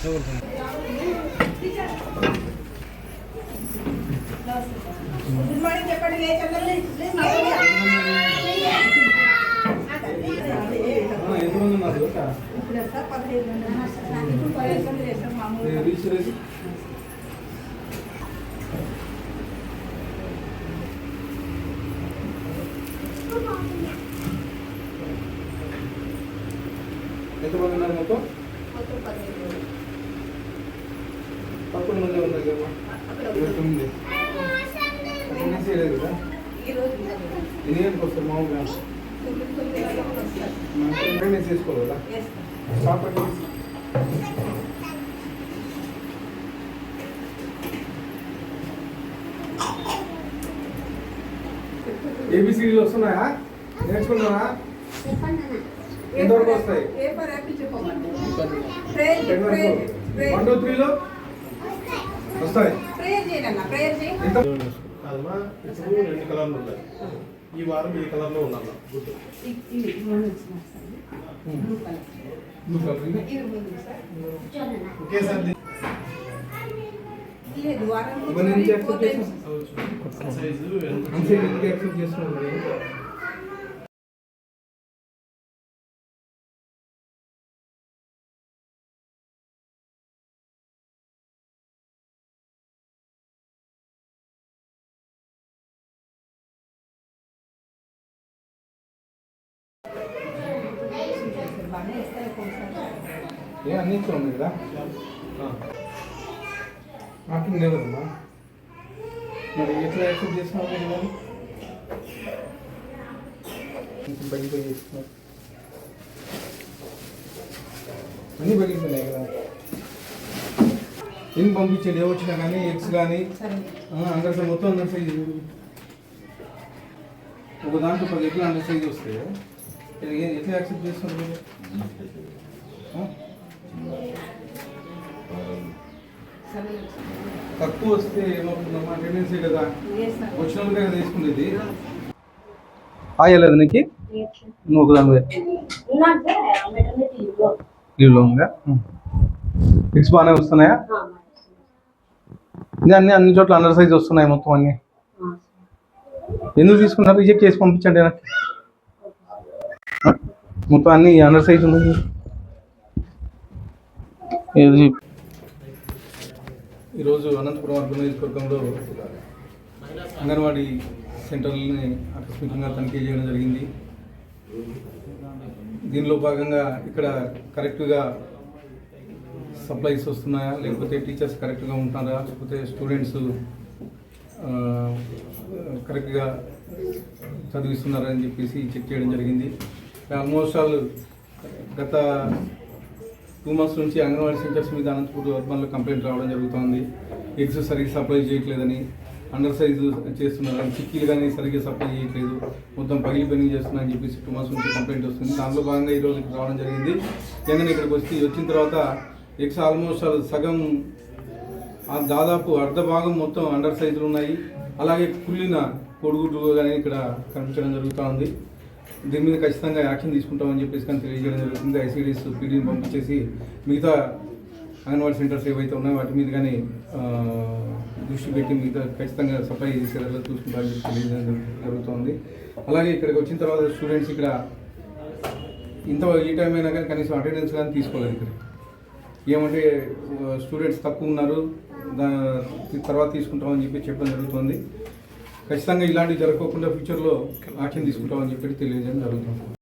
Good morning చెప్పండి లేచండి please ఇప్పుడు sir పదిహేను ఇప్పుడు పదిహేను చేస్తాం మామూలు ఎంతమంది ఉన్నారు మొత్తం మొత్తం పదిహేను పదకొండు మంది ఉన్నారు కదా ఇరవై తొమ్మిది. ఎన్ని గంటలకు వస్తారు మామూలుగా. అటెండెన్స్ చేసుకోవాలి కదా. స్టాప్ అటెండెన్స్ ఏబిసిడీలు వస్తున్నాయా నేర్చుకున్నారా ఎంతవరకు వస్తాయి వన్ టూ త్రీలో వస్తాయి ప్రేయర్ చేయండి అన్న ప్రేయర్ చేయి ఎంత అదమ్మా ఇప్పుడు రెండు కలర్లు ఉన్నాయి ఈ వారం ఈ కలర్లో ఉందన్న గుర్తు ఇ- ఇవి మూడు ఇచ్చినారు sir. Blue colour. Blue colour ఇది? సార్. లేదు వారం? సైజు అంతే యాక్సెప్ట్ చేస్తున్నారు ఏ అన్నింటిలో ఉంది కదా? మార్కింగ్ లేదమ్మా. మరి ఎట్లా యాక్సెప్ట్ చేస్తున్నావు మీరు బయటకు చేస్తున్నారు అన్నీ పగిలిపోయినాయి కదా? ఎన్ని పంపించండి? ఏ వచ్చినా కానీ ఎగ్స్ కానీ సైజ్ మొత్తం అండర్ సైజ్ ఒక దాంట్లో పది ఎట్లా అండర్ సైజ్ వస్తాయి? ఏ- ఎట్లా యాక్సెప్ట్ చేస్తున్నారు మీరు? తక్కువ వస్తే ఏమవుతుందమ్మా? టెండెన్సీ కదా. వచ్చినప్పుడే కదా తీసుకునేది. ఆయలేదు నీకు? నువ్వు ఒకదానివే లీవ్లో ఉందా? బాగానే వస్తున్నాయా? అన్ని అన్ని చోట్ల అండర్ సైజ్ వస్తున్నాయి మొత్తం అన్ని. ఎందుకు తీసుకున్నారు? రిజెక్ట్ చేసి పంపించండి నాకు మొత్తం అన్ని అండర్ సైజ్ ఉన్నాయి. ఇది ఈరోజు అనంతపురం అర్బన్ నియోజకవర్గంలో అంగన్వాడీ సెంటర్లని ఆకస్మికంగా తనిఖీ చేయడం జరిగింది. దీనిలో భాగంగా ఇక్కడ కరెక్ట్గా సప్లైస్ వస్తున్నాయా? లేకపోతే టీచర్స్ కరెక్ట్గా ఉంటున్నారా లేకపోతే స్టూడెంట్స్ కరెక్ట్గా చదివిస్తున్నారా అని చెప్పేసి చెక్ చేయడం జరిగింది. ఆల్మోస్ట్ ఆల్ గత టూ మంత్స్ నుంచి అంగన్వాడీ సెంటర్స్ మీద అనంతపూర్ అర్బన్లో కంప్లైంట్ రావడం జరుగుతోంది. ఎగ్స్ సరిగ్గా సప్లై చేయట్లేదని అండర్ సైజు చేస్తున్నారని చిక్కీలు కానీ సరిగ్గా సప్లై చేయట్లేదు మొత్తం పగిలిపోయి చేస్తున్నారని చెప్పేసి టూ మంత్స్ నుంచి కంప్లైంట్ వస్తుంది. దాంట్లో భాగంగా ఈరోజు ఇక్కడ రావడం జరిగింది. జగన్ ఇక్కడికి వచ్చి వచ్చిన తర్వాత ఎగ్స్ ఆల్మోస్ట్ ఆల్ సగం దాదాపు అర్ధ భాగం మొత్తం అండర్ సైజులు ఉన్నాయి. అలాగే కుళ్ళిన కొడుగుడ్లు కానీ ఇక్కడ కనిపించడం జరుగుతూ ఉంది దీని మీద ఖచ్చితంగా యాక్షన్ తీసుకుంటామని చెప్పేసి కానీ తెలియజేయడం జరుగుతుంది. ఐసీడీస్ పీడీని పంపించేసి మిగతా అంగన్వాడీ సెంటర్స్ ఏవైతే ఉన్నాయో వాటి మీద కానీ దృష్టి పెట్టి మిగతా ఖచ్చితంగా సప్లై చేసేలా చూసుకుంటామని చెప్పి తెలియజేయడం జరుగుతుంది జరుగుతోంది. అలాగే ఇక్కడికి వచ్చిన తర్వాత స్టూడెంట్స్ ఇక్కడ ఇంత ఈ టైం అయినా కానీ కనీసం అటెండెన్స్ కానీ తీసుకోలేదు ఇక్కడ. ఏమంటే స్టూడెంట్స్ తక్కువ ఉన్నారు. దా తర్వాత తీసుకుంటామని చెప్పి చెప్పడం జరుగుతుంది. ఖచ్చితంగా ఇలాంటివి జరగకుండా ఫ్యూచర్లో యాక్షన్ తీసుకుంటామని చెప్పి తెలియజేయడం జరుగుతుంది.